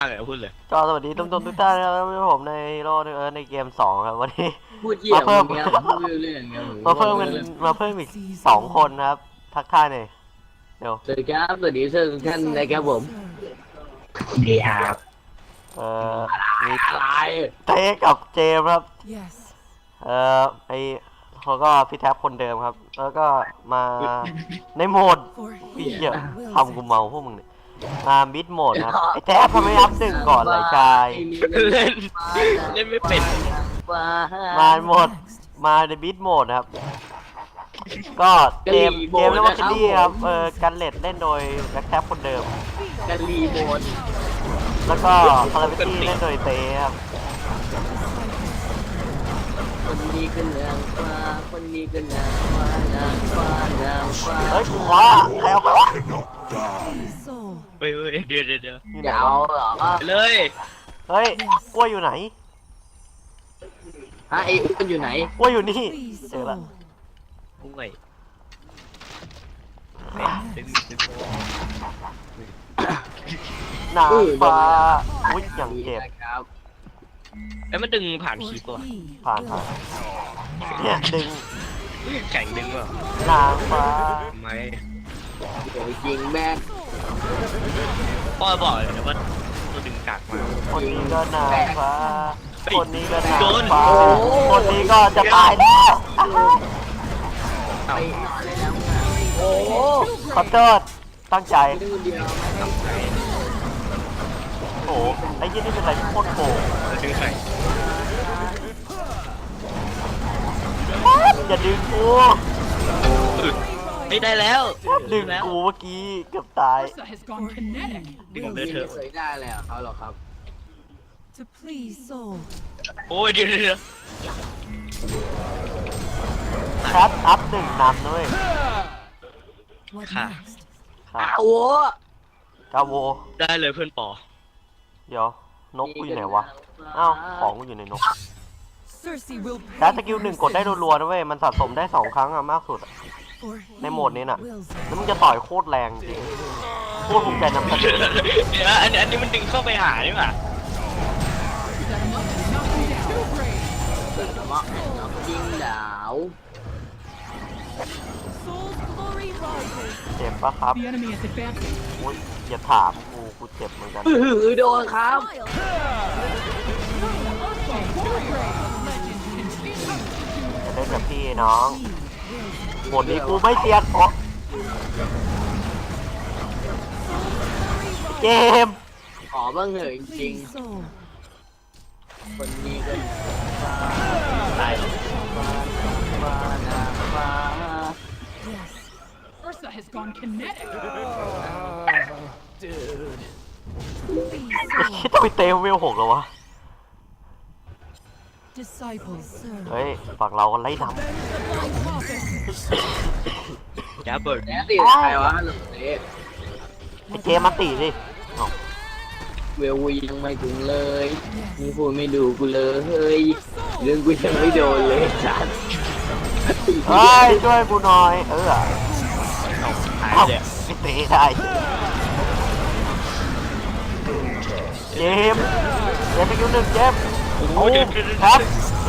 อะไรพูดเลยก็สวัสดีทุกท่านทุกท่านนะครับผมในโลดเออในเกมสองครับวันนี้พูดเยี่ยมมาเพิ่มเงี้ยพูดเรื่องเงี้ยมาเพิ่มกันมาเพิ่มอีกสองคนนะครับ ทักทายหน่อยเดี๋ยวสวัสดีครับสวัสดีทุกท่านนะครับผมดีครับเอ่อมีอะไรเต้กับเจมส์ครับ Yes. เอ่อไอเขาก็พี่แท็บคนเดิมครับ แล้วก็มาในโหมด For พี่เหี้ย here wills ทำกูเมาพวกมึงเนี่ย มาบิดโหมดนะครับไอแท็บทำไมอัพหนึ่งก่อนเลยชายเล่นเล่นไม่เป็น มาโหมดมาในบิดโหมดนะครับ ก็เกมเกมเรียกว่าคิดดี้ครับเออกันเลดเล่นโดยแบ็คแท็บคนเดิมกันรีโมทแล้วก็คาราบิตี้เล่นโดยเต้ครับคนนี้ก็นางฟ้าคนนี้ก็นางฟ้านางฟ้านางฟ้าเฮ้ยกูว่าใครเอาไปวะ soul. เฮ้ยเฮ้ยเดี๋ยวเดี๋ยวเดี๋ยวอยู่ไหนยาววะเหรอไปเลยเฮ้ยกล้วยอยู่ไหนฮะไอ้อ้วนอยู่ไหนกล้วยอยู่นี่ Please เจอละ soul. พุ่งไปดึงดึงนางฟ้าอุ้ยอย่างเจ็บครับไอ้ยมันดึงผ่าน For คีบตัว he ผ่านผ่าน wills เนี่ยดึงแข่งดึงว่ะนางฟ้าทำไม เดี๋ยวจริงแม่พ่อบอกเลยนะว่าตัวดึงกากมากคนนี้ก็นางฟ้าเฮ้ยคนนี้ก็นางโดนฟ้าคนนี้ก็จะตายแล้วเอ้าไปนอนเลยแล้วไงโอ้โหขอโทษตั้งใจดูเดียวทำไงโอ้โหไอ้ยี่นี่เป็นอะไรที่โคตรโกงแล้วดึงใครอย่าดึงกูอึด ไม่ได้แล้วดึงแล้วกูเมื่อกี้เกือบตาย Ursa has gone kinetic ดึงเลยเถอะเคยได้เลยเหรอเขาหรอครับ to please soul. โอ้ยเดี๋ยวเดี๋ยวเดี๋ยวชัดอัพหนึ่งนำด้วย What Ha. next? ครับโอ้โหกาโว ได้เลยเพื่อนปอเดี๋ยว นกกูอยู่ไหนวะ อ้าว ของกูอยู่ในนก Cersei will แล้วสกิลหนึ่งกดได้รัวๆนะเว้ย มันสะสมได้สองครั้งอะมากสุดอะ For ในโหมดนี้น่ะ wills แล้วมึงจะต่อยโคตรแรงจริงโคตรภูมิใจนำเสนเดี๋ยวอเดี๋ยวอันนี้อันนี้มันดึงเข้าไปหาใช่ป่ะเหมาะน้องยิงดาว Soul's glory rises. เจ็บปะครับ The enemy is advancing. อุ้ยอย่าถามกูกูเจ็บเหมือนกันหือโดนครับ จะเล่นกับพี่น้องโหมดนี้กูไม่เตียนเพราะเกมขอบ้างเหอะจริงๆคนนี้ก็ตายฟ้านางฟ้า Ursa has gone kinetic. ไอ้คิดต้องไปเตะเวลหกแล้ววะ เฮ้ยฝั่งเรากันไล่ดแกเบิร์ดแหนติดใครวะหลุดเอ๊ะำไอ้เกมมาตีสิเอ้าเวลวียังไม่ถึงเลยนี่พูดไม่ดูกูเลยเฮ้ยเรื่องกูยังไม่โดนเลยจัดเฮ้ยช่วยกูหน่อย เออหายเอ้าเลยไม่เตะได้เกมเกมไปคิวหนึ่งเกมโอ้ โอ้เดี๋ยวเดี๋ยวเดี๋ยวครับ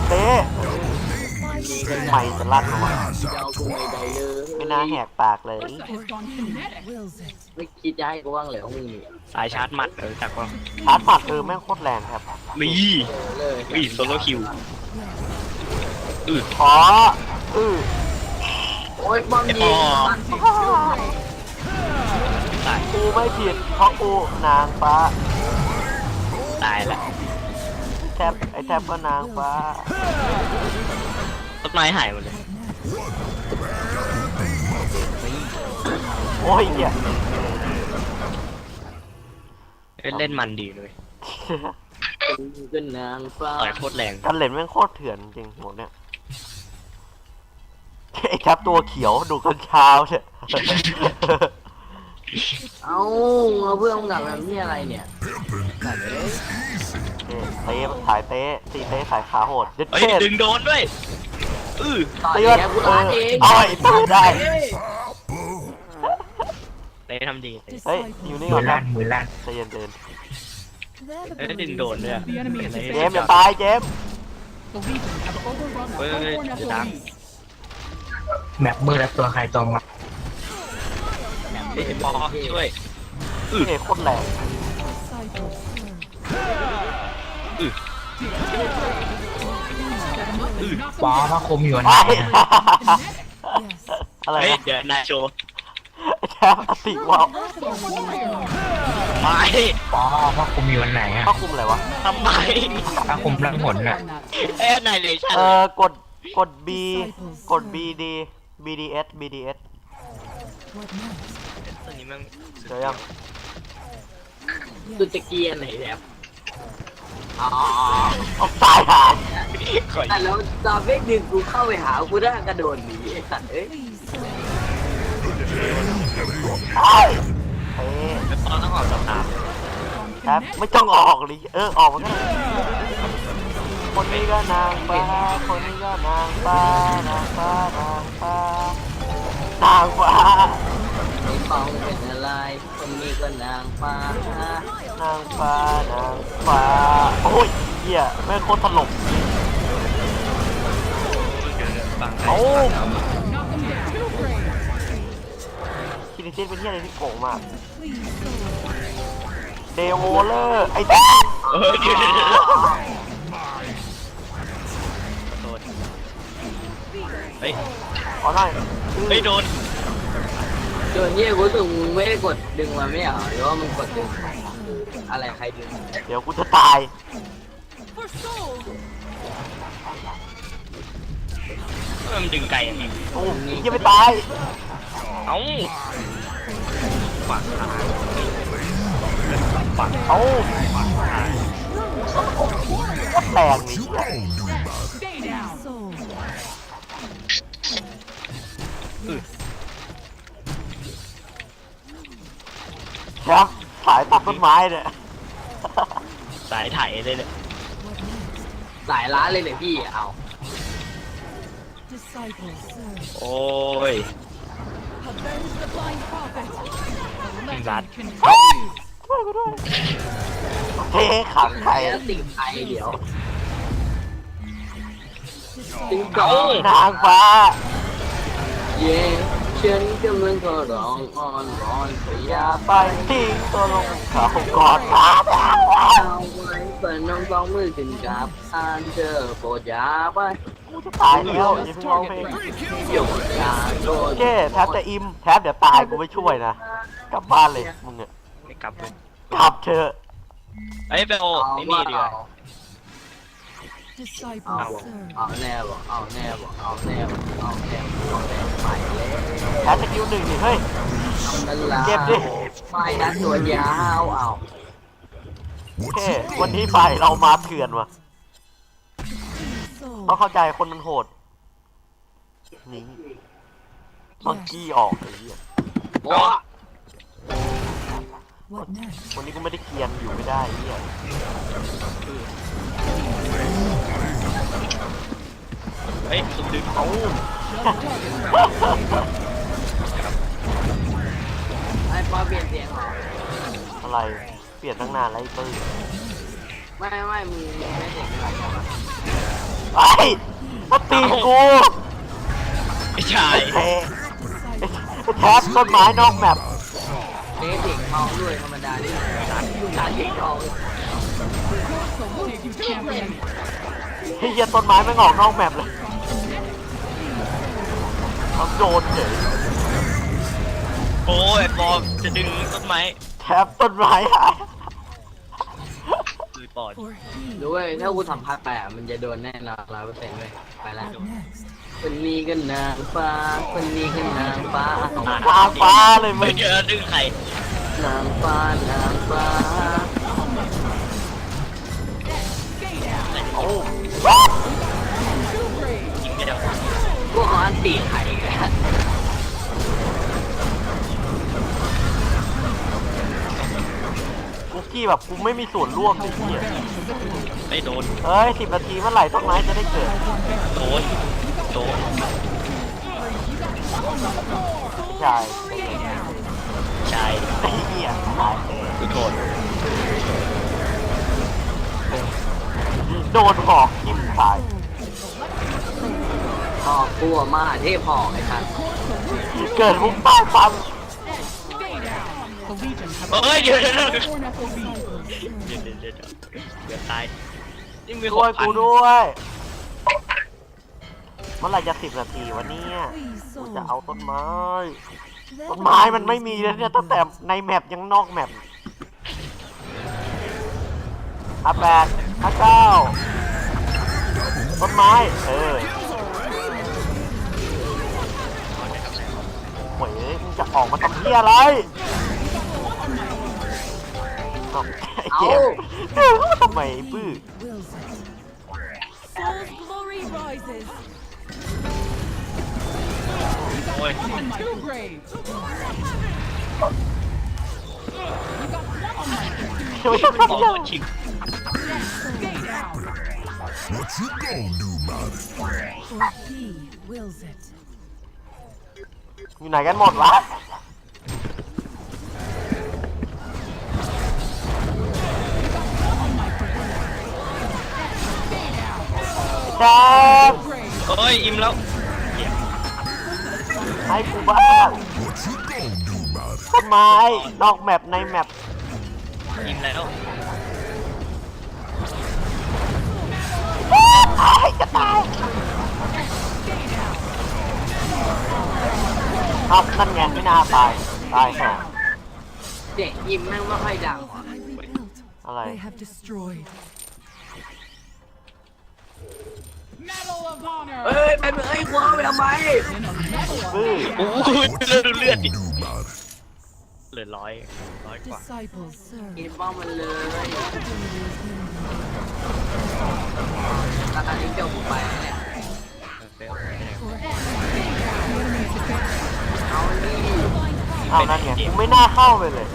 เตะนี่ก็ไม่จะลั่นมาวะเจ้ากูไม่ได้เลยไม่น่าแหกปากเลย Ursa has gone kinetic. Wills it. ไม่คิดจะให้กูว่างเลยของมึงนี่สายชาร์จหมัดเออจากว่าชาร์จหมัดเออแม่งโคตรแรงครับมีเลยมีโซโล่คิวอืดขออือโอ้ยบอมไอ้ปยิองตายกูไม่ผิดเพราะกูนางฟ้า ตายละ แทบไอ้แทบก็นางฟ้าต้นไม้หายหมดเลยโอ้ยเหี้ยเล่นเล่นมันดีเลยก็นางฟ้าต่อยโคตรแรงกันเล่นแม่งโคตรเถื่อนจริงหมดเนี่ยไอ้แทบตัวเขียวดูกันเช้าเนี่ยเอ้าเอาเพื่อนมึงกลับมาที่อะไรเนี่ยตัด เลยเตะถ่ายเตะตีเตะสายขาโหดยึดเฮ้ยเทศดึงโดนด้วยอือต่อยตีแล้มันวกูเอร้านอเองเอาไอ้ตีได้เต้ทำดีเต้เฮ้ย Disciples อยู่นี่มืก่ออนครัลั่บนมือลั่นใจเย็นเย็น Their เอ้ยดินโดนด้วยอะ The enemy is เจมส์อย่าตายเจมส์ The Legion have overrun Wait, wait, wait, Hellborn you're down. FOBs. แมปมือและตัวใครตัวมัน เอ้ยปอช่วยเอ้ยโคตรแรง ปอพระคมอยู่ไหนไปอะอะไรเฮ้ยนะเดี๋ยวนายโชว์แชมป์อติว่าวไม่ปอพระคมอยู่ไหนอะเข้าคุมอะไรวะ ทำไมพระคมรักผลน่ะเอ้ยนายเลชั่นเออกดกด B กด BD BDS BDS ตัวนี้มันเจอยังตุตะเกียนไหนแลบ อ๋อออกตายหาขอแต่แล้วตอนเวกหนึ่งกูเข้าไปหากูได้กระโดดหนีไอ้สัตว์เอ้ย Please serve. ตอ้แล้วปอต้องออกจากตามครับ ไม่ต้องออกเลยเออออกมาก็ได้คนนี้ก็นางฟ้าคนนี้ก็นางฟ้านางฟ้านางฟ้านางฟ้า ไอ้ปองเป็นอะไร คนนี้ก็นางฟ้า นางฟ้านางฟ้า โอ้ยเหี้ยแม่งโคตรตลกฟังโอ้ Knock them down. Two grade. คินิเซนเป็นเหี้ยอะไรที่โกงมาก Please serve. เดโวเลอร์ ไอ้แจ๊คเออเดี๋ยวเดี๋ยวเดี๋ยวโดนเฮ้ยขอหน่อยเฮ้ยโดนโดนเนี่ยกูรู้สึกมึงไม่ได้กดดึงมาไม่เหรอหรือว่ามึงกดดึง อะไรใครดึงเดี๋ยวกูจะตาย For soul. มันดึงไกลอย่างนี้โอ้ยยังไม่ตาย เอ้าขวางขาขวางเอ้าโคตรแรงนี่ Stay down. Soul. ครับสายตัดต้นไม้เนี่ย สายไถเลยเนี่ย What next? หลายล้านเลยเนี่ยพี่เอา Disciples serve. โอ้ย Avenge the blind prophet. รัด Continue. ช่วยกูด้วยเท่ขังใครแล้วติ่งไทยเดี๋ยว Disciples ติ่งก่อนนางฟ้า เย่ฉันกำลังก็ร้องอ้อนวอนพยาไปทิ้งตัวลงเขากอดตาดาว เอาไว้เปิดน้องสองมือขึ้นกับอ่านเจอโปรดอยาไปกูจะตายแล้วอย่าเพิ่งร้องเพลงหยุดอยาโดนเจ้แทบจะอิมแทบเดี๋ยวตายกูไม่ช่วยนะกลับบ้านเลยมึงเนี่ยไม่กลับเลยกลับเถอะเอ้ยไปโอ้เอาไอ้นี่ว่าดีกว่าเอา Disciples เอา serve. เอาแน่บอกเอาแน่บอกเอาแน่บอกเอาแน่บอกเอาแน่ไปเลยแทบสกิลหนึ่งนี่เฮ้ยเอานั่นละเก็บดิไม่นะตัวยาวเอาโอ เควันนี้ฝ่ายเรามาเถื่อนว่ะ Soul. ต้องเข้าใจคนมันโหดนี่มังกี้ออกไอ้เหี้ยโอ้ What next? วันนี้กูไม่ได้เกียนอยู่ไม่ได้ไอ้เหี้ยเฮ้ยสุดดึงเอ้าไอ้ปอเปลี่ยนเสียงเหรออะไรเป ลี่ยนตั้งนานแล้วไอ้ปื้มไม่ไม่มึงไม่เสียงอะไรใช่ปะไอ้มาตีกูไม่ใช่เฮ้แทบต้นไม้นอกแมปเด็กเด็กทองด้วยธรรมดาดิการเด็กทอง Taking champion. เฮียต้นไม้ไม่งออกนอกแมปเลยเขาโดนเฉยโอ้ยปอจะดึงต้นไม้ แทบต้นไม้หาย คือปอด For healing. ด้วยถ้ากูทำพัดไปอะมันจะโดนแน่นอนร้อยเปอร์เซ็นต์เลยไปละ What next? คนนี้ก็นางฟ้าคนนี้ก็นางฟ้าตาฟ้าเลยมึไม่งเจอดึงใครนางฟ้านางฟ้าโอ้จริงไม่ได้พวกเขาอันตีไข่กัน คุกกี้แบบกูไม่มีส่วนร่วมเลยเฮียไม่โดน เฮ้ยสิบนาทีเมื่อไหร่ต้นไม้จะได้เกิด โดน โดน ใช่ใช่ไอ้เหี้ยตายคือโดนโดนหอกทิ่มตายหอกกลัวมาเทพหอกไอ้ท่านเกิดมุกใต้ฟัน เฮ้ยเดี๋ยวเดี๋ยวเดี๋ยว four FOB. เดี๋ยวเดี๋ยวเดี๋ยวเดี๋ยวเดี๋ยวตายนี่มีหช่วยกพันกูด้วยเมื่อไหร่จะสิบนาทีวะเนี่ย Please, กู soul. จะเอาต้นไม้ That ต้นไม้มันไม่มีเลยเนี่ยตั้งแต่ในแมปยังนอกแมปอาแปดอาเก้าต้นไม้เออโอ้ยมึงจะออกมาทำเพี้ยอะไร เอ้าไอ้เกมเออทำไมบื้อ wills it. Soul's glory rises. โอ้ย On my two graves. You got one on my grave. ช่วยทำ บอ เพี้ย กชิง Stay down. What you gonna do about it? For he wills it. อยู่ไหนกันหมดวะ แดง Grave. เฮ้ยอิ่มแล้วเหี้ยให้กูบ้าง What you gonna do about it? ต้นไม้นอกแมปในแมปอิ่มแล้วอ้ายจะตายเอานั่นไงไม่น่าตายตายแค่เด็กยิมแม่งไม่ค่อยดัง All that I rebuilt, อะไร they have destroyed. เอ้ยไปเอ้ยกูเอาไปทำไม In a medal of บื้โอ้ยเลือดดูเลือดดิเหลือร้อยร้อยกว่ากินป้อมมันเลย Ability is given. ตอนนี้เจ้ากูไปแล้วเนี่ยเอานี่เอานั่นไงกูไม่น่าเข้าไปเลย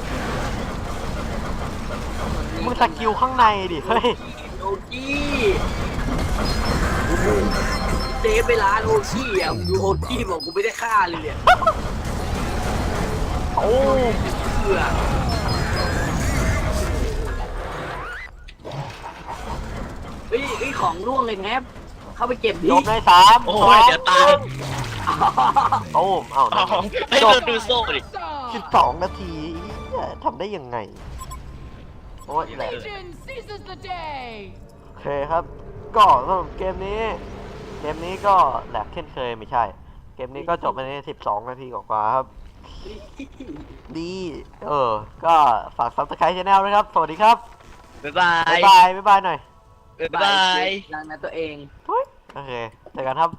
มึงสกิลข้างในดิเฮ้ยโอกี้ เดฟไปร้านโอกี้อะมึงดูโอกี้บอกกูไม่ได้ฆ่าเลยเนี่ยโอ้เบื่อเฮ้ยเฮ้ยของร่วงเลยแทบเข้าไปเก็บดิจบในสามโอ้สองยเดี๋ยวตายโอ้มเอาเอานั่นให้จเราบดูโซ่ดิสิบสองนาทีเหี้ยทำได้ยังไง โอ้ยแหละ Legion seizes the day. โอเคครับ ก็สำหรับเกมนี้ เกมนี้ก็แหลกเช่นเคยไม่ใช่ เกมนี้ก็จบไปใน 12 นาทีกว่าๆครับ ดี เออ ก็ฝาก subscribe channel ด้วยครับ สวัสดีครับ บ๊ายบาย บ๊ายบาย บ๊ายบายหน่อย บ๊ายบายรังนะตัวเองทุยโอเคเจอกันครับ